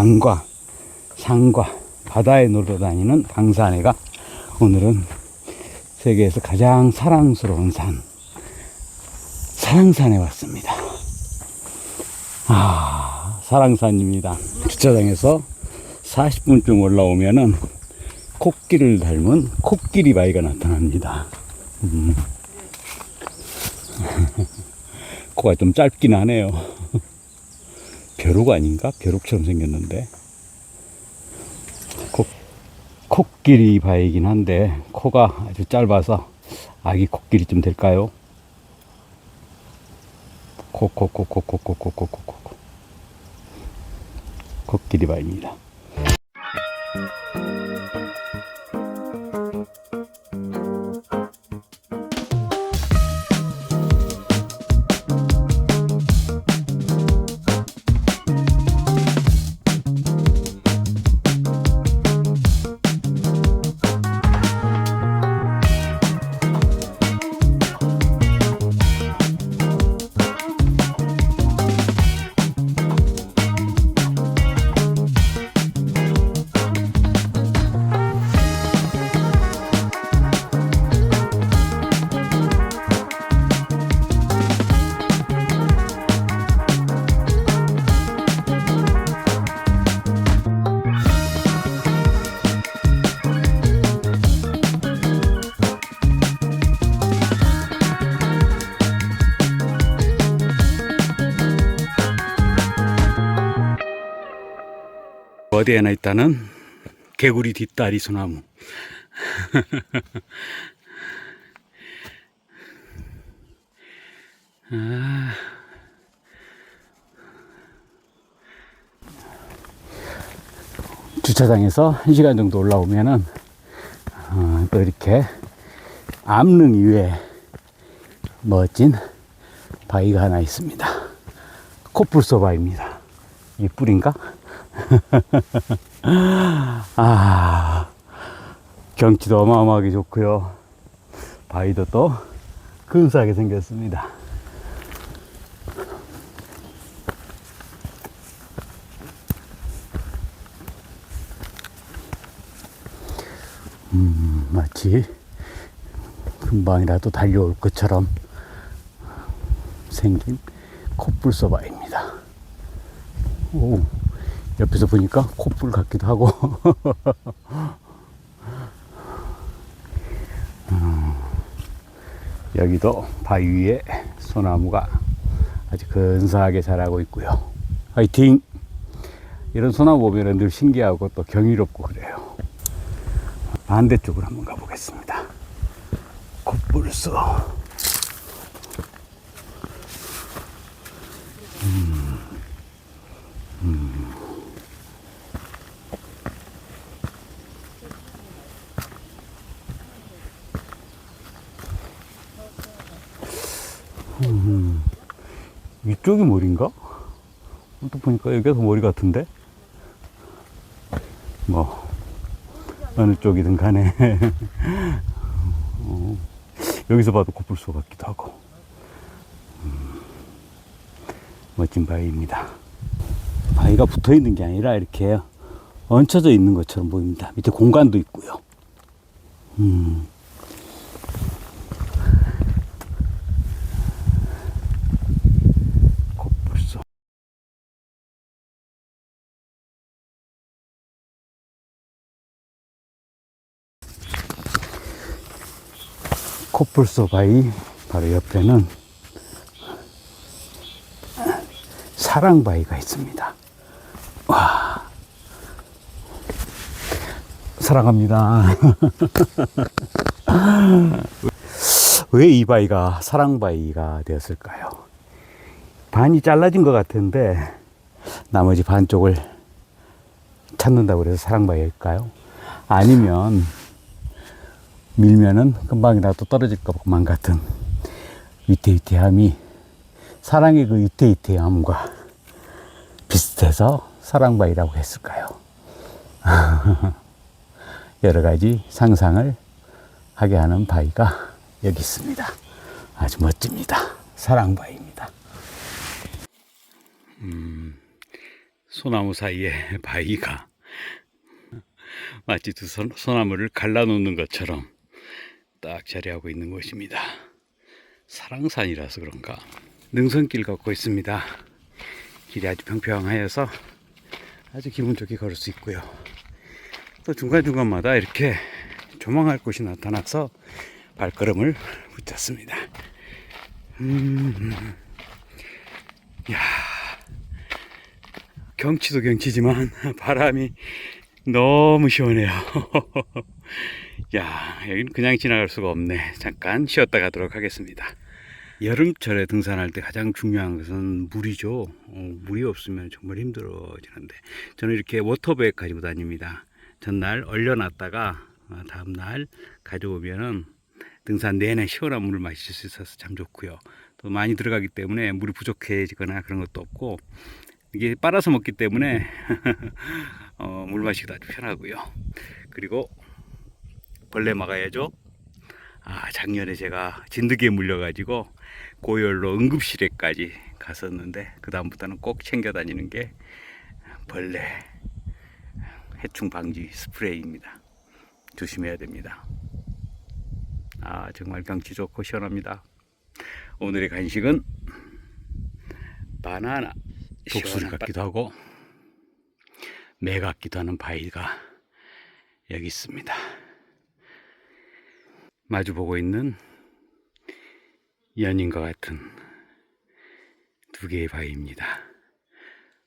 강과 산과 바다에 놀러 다니는 방사내가 오늘은 세계에서 가장 사랑스러운 산, 사랑산에 왔습니다. 아, 사랑산입니다. 주차장에서 40분쯤 올라오면은 코끼리를 닮은 코끼리 바위가 나타납니다. 음. 코가 좀 짧긴 하네요. 벼룩 아닌가? 벼룩처럼 생겼는데. 코, 코끼리 바위긴 한데, 코가 아주 짧아서 아기 코끼리쯤 될까요? 코, 코, 코, 코, 코, 코, 코, 코, 코, 코, 코. 코끼리 바위입니다. 어디에나 있다는 개구리 뒷다리 소나무. 아. 주차장에서 1시간 정도 올라오면은 어, 또 이렇게 암릉 위에 멋진 바위가 하나 있습니다. 코뿔소 바위입니다. 이 뿔인가? 아, 경치도 어마어마하게 좋고요. 바위도 또 근사하게 생겼습니다. 음, 마치 금방이라도 달려올 것처럼 생긴 코뿔소 바입니다. 오, 옆에서 보니까 코뿔 같기도 하고. 음, 여기도 바위 위에 소나무가 아주 근사하게 자라고 있고요. 화이팅! 이런 소나무 보면 늘 신기하고 또 경이롭고 그래요. 반대쪽으로 한번 가보겠습니다. 코뿔소. 이쪽이 머리인가? 또 보니까 여기가 더 머리 같은데? 뭐, 어느 쪽이든 간에. 어, 여기서 봐도 코뿔소 같기도 하고. 음, 멋진 바위입니다. 바위가 붙어 있는 게 아니라 이렇게 얹혀져 있는 것처럼 보입니다. 밑에 공간도 있고요. 음. 코뿔소. 코뿔소 바위 바로 옆에는 사랑 바위가 있습니다. 와. 사랑합니다. 왜 이 바위가 사랑 바위가 되었을까요? 반이 잘라진 것 같은데 나머지 반쪽을 찾는다고 그래서 사랑 바위일까요? 아니면 밀면은 금방이라도 떨어질 것만 같은 위태위태함이 사랑의 그 위태위태함과 비슷해서 사랑바위라고 했을까요? 여러 가지 상상을 하게 하는 바위가 여기 있습니다. 아주 멋집니다. 사랑바위입니다. 음, 소나무 사이에 바위가 마치 두 소, 소나무를 갈라놓는 것처럼 딱 자리하고 있는 곳입니다. 사랑산이라서 그런가 능선길 걷고 있습니다. 길이 아주 평평하여서 아주 기분 좋게 걸을 수 있고요. 또 중간중간마다 이렇게 조망할 곳이 나타나서 발걸음을 붙였습니다. 음, 야, 경치도 경치지만 바람이 너무 시원해요. 야, 여기는 그냥 지나갈 수가 없네. 잠깐 쉬었다 가도록 하겠습니다. 여름철에 등산할 때 가장 중요한 것은 물이죠. 어, 물이 없으면 정말 힘들어지는데 저는 이렇게 워터백 가지고 다닙니다. 전날 얼려놨다가 어, 다음날 가져오면은 등산 내내 시원한 물을 마실 수 있어서 참 좋고요. 또 많이 들어가기 때문에 물이 부족해지거나 그런 것도 없고 이게 빨아서 먹기 때문에 어, 물 마시기도 아주 편하고요. 그리고 벌레 막아야죠. 아, 작년에 제가 진드기에 물려가지고 고열로 응급실에까지 갔었는데 그 다음부터는 꼭 챙겨 다니는 게 벌레 해충 방지 스프레이입니다. 조심해야 됩니다. 아, 정말 경치 좋고 시원합니다. 오늘의 간식은 바나나 독수리 같기도 하고 매 같기도 하는 바위가 여기 있습니다. 마주보고 있는 연인과 같은 두 개의 바위입니다.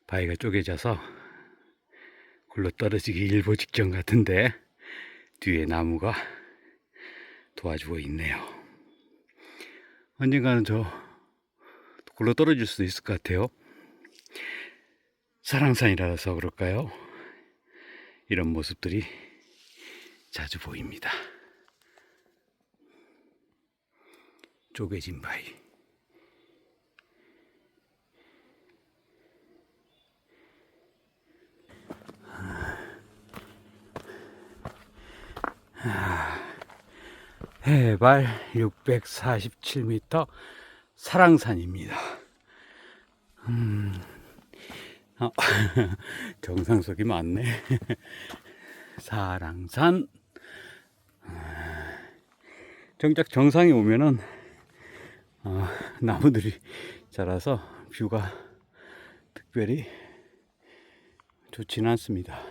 바위가 쪼개져서 굴러 떨어지기 일보 직전 같은데 뒤에 나무가 도와주고 있네요. 언젠가는 저 굴러 떨어질 수도 있을 것 같아요. 사랑산이라서 그럴까요? 이런 모습들이 자주 보입니다. 쪼개진 바위. 해발 647m 사랑산입니다. 음, 어, 정상석이 많네. 사랑산. 정작 정상에 오면은 어, 나무들이 자라서 뷰가 특별히 좋지는 않습니다.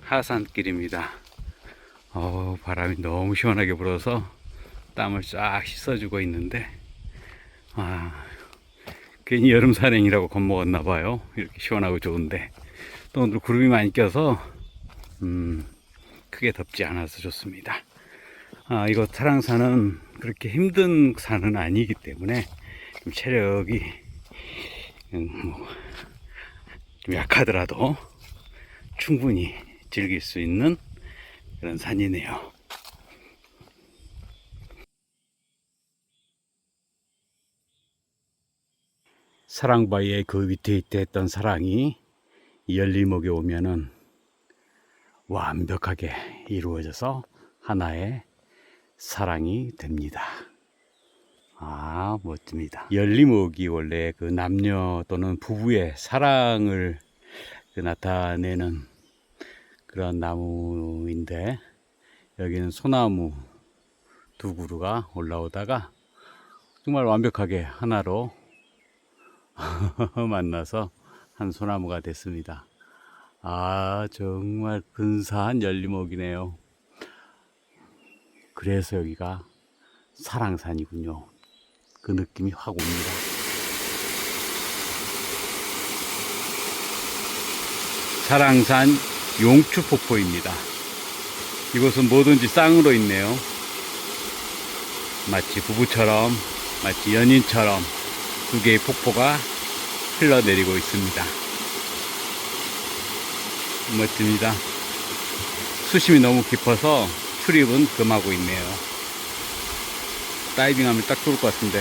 하산길입니다. 어, 바람이 너무 시원하게 불어서 땀을 쫙 씻어주고 있는데, 아, 괜히 여름 산행이라고 겁먹었나 봐요. 이렇게 시원하고 좋은데. 또 오늘 구름이 많이 껴서, 음, 크게 덥지 않아서 좋습니다. 아, 이거 타랑산은 그렇게 힘든 산은 아니기 때문에 좀 체력이 음, 뭐, 좀 약하더라도 충분히 즐길 수 있는 그런 산이네요. 사랑바위의 그 밑에 있던 사랑이 열리목에 오면은 완벽하게 이루어져서 하나의 사랑이 됩니다. 아, 멋집니다. 열리목이 원래 그 남녀 또는 부부의 사랑을 그 나타내는 그런 나무인데 여기는 소나무 두 그루가 올라오다가 정말 완벽하게 하나로 만나서 한 소나무가 됐습니다. 아, 정말 근사한 열리목이네요. 그래서 여기가 사랑산이군요. 그 느낌이 확 옵니다. 사랑산 용추폭포입니다. 이곳은 뭐든지 쌍으로 있네요. 마치 부부처럼, 마치 연인처럼 두 개의 폭포가 흘러내리고 있습니다. 멋집니다. 수심이 너무 깊어서 출입은 금하고 있네요. 다이빙하면 딱 좋을 것 같은데.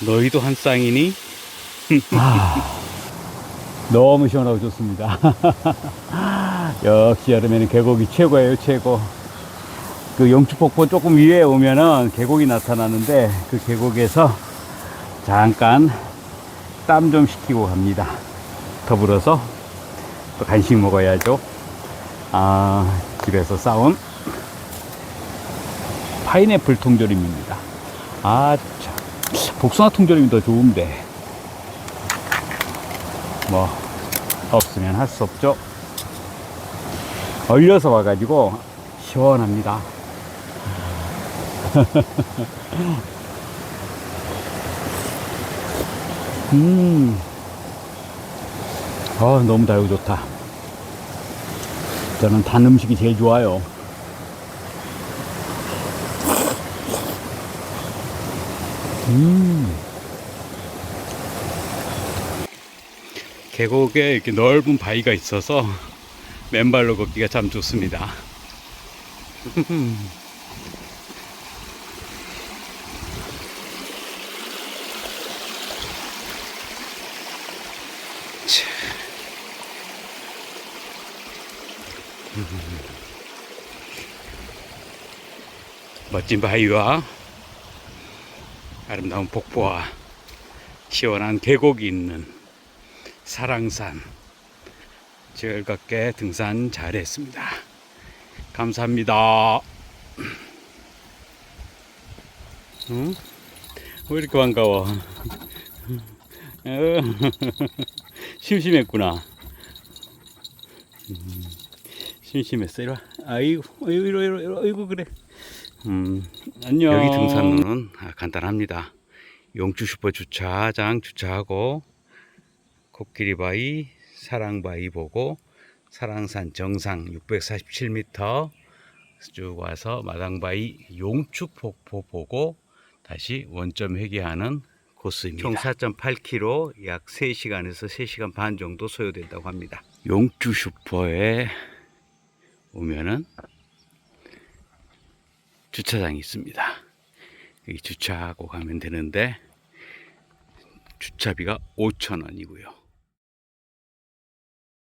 너희도 한 쌍이니? 너무 시원하고 좋습니다. 역시 여름에는 계곡이 최고예요, 최고. 그 영추폭포 조금 위에 오면은 계곡이 나타나는데 그 계곡에서 잠깐 땀 좀 식히고 갑니다. 더불어서 또 간식 먹어야죠. 아, 집에서 싸운 파인애플 통조림입니다. 아, 참. 복숭아 통조림이 더 좋은데. 뭐, 없으면 할 수 없죠. 얼려서 와가지고 시원합니다. 음, 아, 너무 달고 좋다. 저는 단 음식이 제일 좋아요. 음. 계곡에 이렇게 넓은 바위가 있어서 맨발로 걷기가 참 좋습니다. 멋진 바위와 아름다운 폭포와 시원한 계곡이 있는 사랑산 즐겁게 등산 잘했습니다. 감사합니다. 응? 왜 이렇게 반가워? 어, 심심했구나. 음, 심심했어. 이리 와. 아이고, 아이고, 이리 와, 이리. 아이고, 그래. 음, 안녕. 여기 등산로는 아, 간단합니다. 용주 슈퍼 주차장 주차하고 코끼리 바위, 사랑 바위 보고 사랑산 정상 647m 쭉 와서 마당바위 용추 폭포 보고 다시 원점 회귀하는 코스입니다. 총 4.8km 약 3시간에서 3시간 반 정도 소요된다고 합니다. 용주 슈퍼에 오면은 주차장이 있습니다. 여기 주차하고 가면 되는데 주차비가 5,000원이고요.